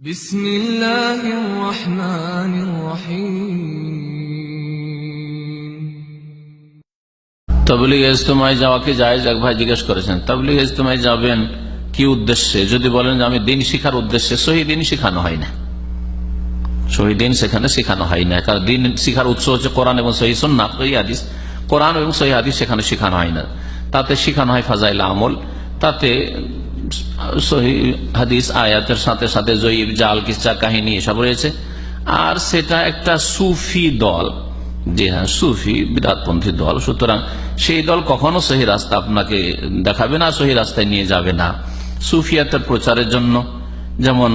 بسم الله الرحمن الرحيم তবলিগ ইজতেমায় যাওয়া কি জায়েজ এক ভাই জিজ্ঞেস করেছেন তবলিগ ইজতেমায় যাবেন কি উদ্দেশ্যে যদি বলেন যে আমি দিন শিখার উদ্দেশ্যে সহি দিন শিখানো হয় না সহি দিন সেখানে শেখানো হয় না কারণ দিন শিখার উৎস হচ্ছে কোরআন এবং সহি সন্না সহি হাদিস কোরআন এবং সহি হাদিস সেখানে শেখানো হয় না তাতে শেখানো হয় ফাজাইল আমল তাতে সহি হাদিস আয়াতের সাথে সাথে জয়ীব জাল কিসা কাহিনী এসব রয়েছে। আর সেটা একটা সুফি দল। জি হ্যাঁ সুফি বিরাটপন্থী দল। সুতরাং সেই দল কখনো সহি রাস্তা আপনাকে দেখাবে না, সহি রাস্তায় নিয়ে যাবে না। সুফিয়াতের প্রচারের জন্য যেমন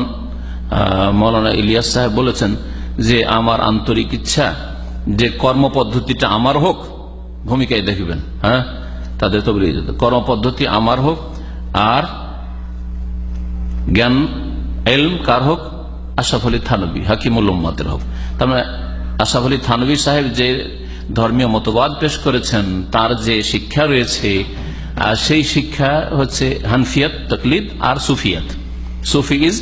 মৌলানা ইলিয়াস সাহেব বলেছেন যে, আমার আন্তরিক ইচ্ছা যে কর্মপদ্ধতিটা আমার হোক, ভূমিকায় দেখবেন। হ্যাঁ তাদের তো কর্মপদ্ধতি আমার হোক আর জ্ঞান, এলম কার হোক? আশাফ আলী থানবী, হাকিমুল উম্মাদের হোক। তার মানে আশাফ আলী থানবী সাহেব যে ধর্মীয় মতবাদ পেশ করেছেন, তার যে শিক্ষা রয়েছে, আর সেই শিক্ষা হচ্ছে হানফিয়াত, তকলিদ আর সুফিয়াত। সুফিজ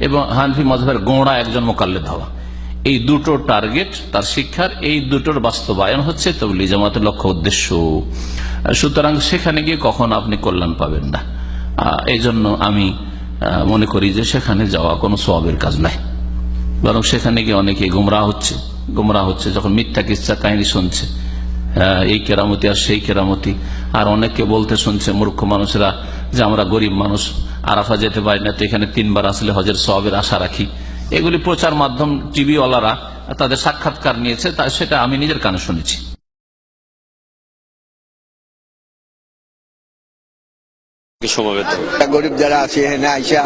এবং হানফি মজহের গোড়া একজন মোকাল্লেদ হওয়া। এই দুটো টার্গেট তার শিক্ষার, এই দুটোর বাস্তবায়ন হচ্ছে তবলি জামাতের লক্ষ্য উদ্দেশ্য। সুতরাং সেখানে গিয়ে কখন আপনি কল্যাণ পাবেন না। এই জন্য আমি মনে করি যে সেখানে যাওয়া কোনো সবের কাজ নাই। বরং সেখানে গিয়ে অনেকে গুমরা হচ্ছে। গুমরা হচ্ছে, যখন মিথ্যা কিচ্ছা কাহিনী শুনছে। এই কেরামতি আর সেই কেরামতি। আর অনেককে বলতে শুনছে, মূর্খ মানুষেরা, যে আমরা গরিব মানুষ, আরাফা যেতে পারি না, তো এখানে তিনবার আসলে হজের সবের আশা রাখি। এগুলি প্রচার মাধ্যম, টিভিওয়ালারা তাদের সাক্ষাৎকার নিয়েছে, তা সেটা আমি নিজের কানে শুনেছি। সমবেত গরিব যারা আছে এখানে আইসা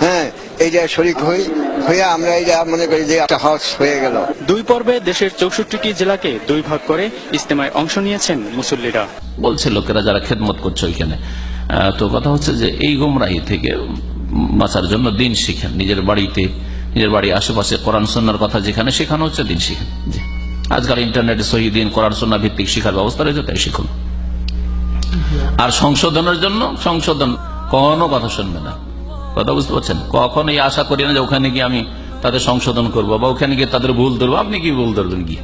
হ্যাঁ এইটা শরিক হই হয়ে আমরা মনে করি যে একটা হজ হয়ে গেল। দুই পর্বে দেশের চৌষট্টিটি জেলাকে দুই ভাগ করে ইজতেমায় অংশ নিয়েছেন মুসল্লিরা। বলছে লোকেরা যারা খেদমত করছে ওইখানে। আহ, তো কথা হচ্ছে যে এই গুমরাহি থেকে বাঁচার জন্য দিন শিখেন। নিজের বাড়িতে নিজের বাড়ির আশেপাশে কোরআন সন্ন্যার কথা যেখানে শেখানো হচ্ছে দিন শিখেন। আজকাল ইন্টারনেটে সহি দিন কোরআন সন্না ভিত্তিক শিখার ব্যবস্থা রয়েছে তাই শিখুন। আর সংশোধনের জন্য সংশোধন কোনো কথা শুনবে না। কথা বুঝতে পারছেন? কখন এই আশা করি না যে ওখানে গিয়ে আমি তাদের সংশোধন করব বা ওখানে গিয়ে তাদের ভুল ধরবো। আপনি কি ভুল ধরবেন গিয়ে?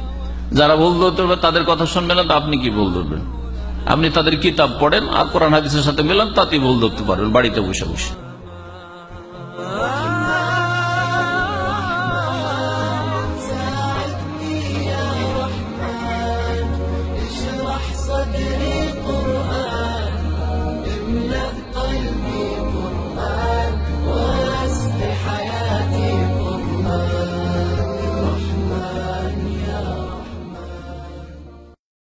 যারা ভুল ধরতে হবে তাদের কথা শুনবে না, তো আপনি কি ভুল ধরবেন? আপনি তাদের কিতাব পড়েন আর কোরআন হাদিসের সাথে মেলান তাতে ভুল ধরতে পারবেন, বাড়িতে বসে বসে।